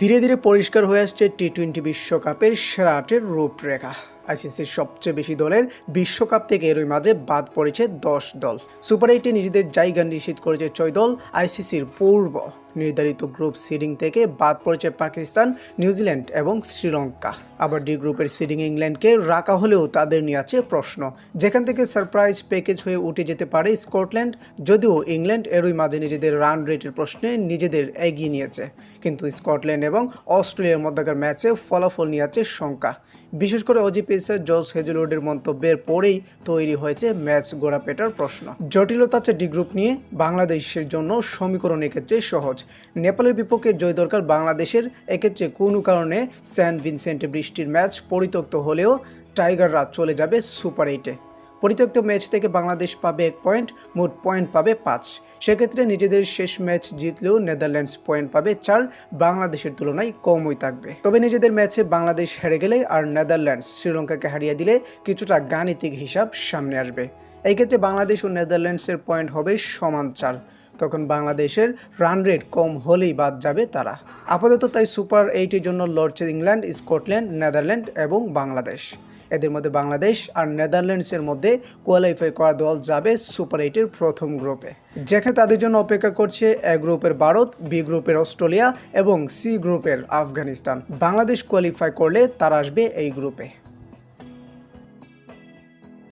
ধীরে ধীরে পরিষ্কার হয়ে আসছে টি টোয়েন্টি বিশ্বকাপের সেরা আটের রূপরেখা। আইসিসির সবচেয়ে বেশি দলের বিশ্বকাপ থেকে এরই মাঝে বাদ পড়েছে দশ দল। সুপার এইটে নিজেদের জায়গা নিশ্চিত করেছে ছয় দল আইসিসির পূর্ব। নির্ধারিত গ্রুপ সিডিং থেকে বাদ পড়েছে পাকিস্তান নিউজিল্যান্ড এবং শ্রীলঙ্কা। আবার ডি গ্রুপের সিডিং ইংল্যান্ডকে রাখা হলেও তাদের নিয়ে আছে প্রশ্ন। যেখান থেকে সারপ্রাইজ প্যাকেজ হয়ে উঠে যেতে পারে স্কটল্যান্ড, যদিও ইংল্যান্ড এরই মাঝে নিজেদের রান রেটের প্রশ্নে নিজেদের এগিয়ে নিয়েছে। কিন্তু স্কটল্যান্ড এবং অস্ট্রেলিয়ার মধ্যকার ম্যাচে ফলাফল নিয়ে আছে শঙ্কা। বিশেষ করে অজি পেসার জস হেজেলউডের মন্তব্যের পরেই তৈরি হয়েছে ম্যাচ গোড়াপেটার প্রশ্ন। জটিলতা আছে ডি গ্রুপ নিয়ে, বাংলাদেশের জন্য সমীকরণ এক্ষেত্রে সহজ। নেপালের বিপক্ষে জয় দরকার বাংলাদেশের। এক্ষেত্রে কোনো কারণে স্যান ভিনসেন্টে বৃষ্টির ম্যাচ পরিত্যক্ত হলেও টাইগাররা চলে যাবে সুপার এইটে। পরিত্যক্ত ম্যাচ থেকে বাংলাদেশ পাবে এক পয়েন্ট, মোট পয়েন্ট পাবে পাঁচ। সেক্ষেত্রে নিজেদের শেষ ম্যাচ জিতলেও নেদারল্যান্ডস পয়েন্ট পাবে চার, বাংলাদেশের তুলনায় কমই থাকবে। তবে নিজেদের ম্যাচে বাংলাদেশ হেরে গেলে আর নেদারল্যান্ডস শ্রীলঙ্কাকে হারিয়ে দিলে কিছুটা গাণিতিক হিসাব সামনে আসবে। এই ক্ষেত্রে বাংলাদেশ ও নেদারল্যান্ডসের পয়েন্ট হবে সমান চার। তখন বাংলাদেশের রান রেট কম হলেই বাদ যাবে তারা। আপাতত তাই সুপার এইটের জন্য লড়ছে ইংল্যান্ড স্কটল্যান্ড নেদারল্যান্ড এবং বাংলাদেশ এদের মধ্যে বাংলাদেশ আর নেদারল্যান্ডসের মধ্যে কোয়ালিফাই করা দল যাবে সুপার এইটের প্রথম গ্রুপে যেখানে তাদের জন্য অপেক্ষা করছে এ গ্রুপের ভারত বি গ্রুপের অস্ট্রেলিয়া এবং সি গ্রুপের আফগানিস্তান। বাংলাদেশ কোয়ালিফাই করলে তারা আসবে এই গ্রুপে